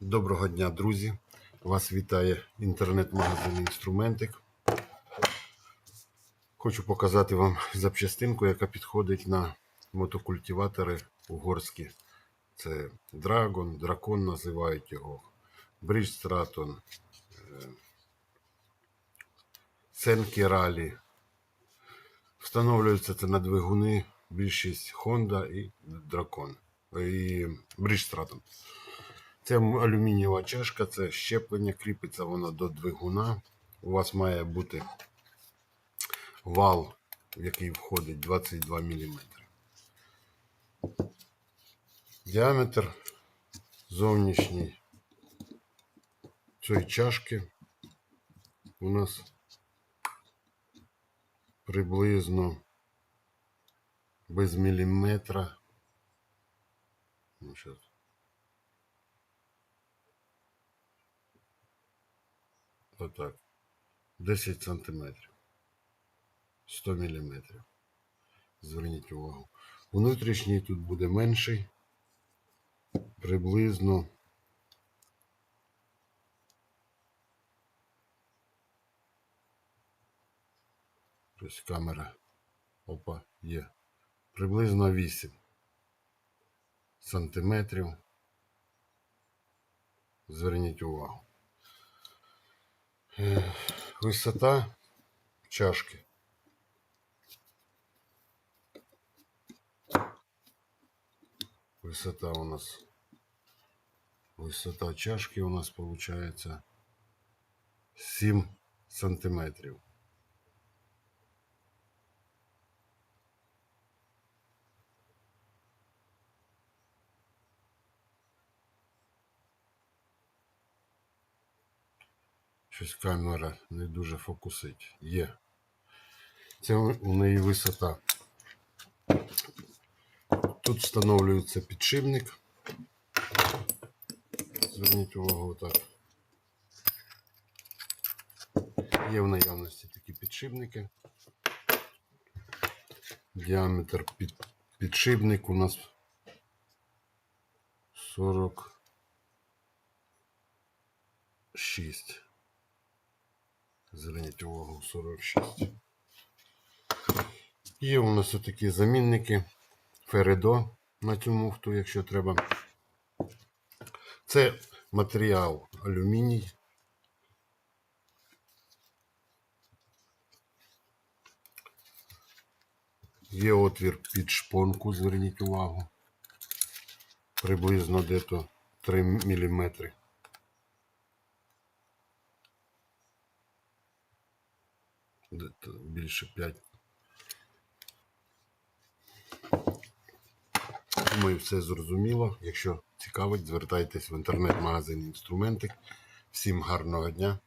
Доброго дня, друзі! Вас вітає інтернет-магазин Інструментик. Хочу показати вам запчастинку, яка підходить на мотокультиватори угорські. Це Драгон, дракон називають його, Бридж Стратон, Сенкі Ралі. Встановлюється це на двигуни, більшість Honda і Дракон. І British Straton. Це алюмінієва чашка, це щеплення, кріпиться воно до двигуна. У вас має бути вал, в який входить 22 мм. Діаметр зовнішній цієї чашки у нас приблизно без міліметра. Ну, щас. Отак. 10 сантиметрів. 100 міліметрів. Зверніть увагу. Внутрішній тут буде менший. Приблизно. Ось камера. Опа, є. Приблизно 8 сантиметрів. Зверніть увагу. Висота чашки. Висота у нас. Висота чашки у нас получается 7 сантиметрів. Щось камера не дуже фокусить. Є. Це у неї висота. Тут встановлюється підшипник. Зверніть увагу отак. Є в наявності такі підшипники. Діаметр під, підшипник у нас 46. Зверніть увагу 46. Є у нас такі замінники Фередо на цю муфту, якщо треба. Це матеріал алюміній. Є отвір під шпонку, зверніть увагу. Приблизно дето 3 мм. Більше 5 Думаю, все зрозуміло. Якщо цікавить, звертайтесь в інтернет-магазин інструментик. Всім гарного дня.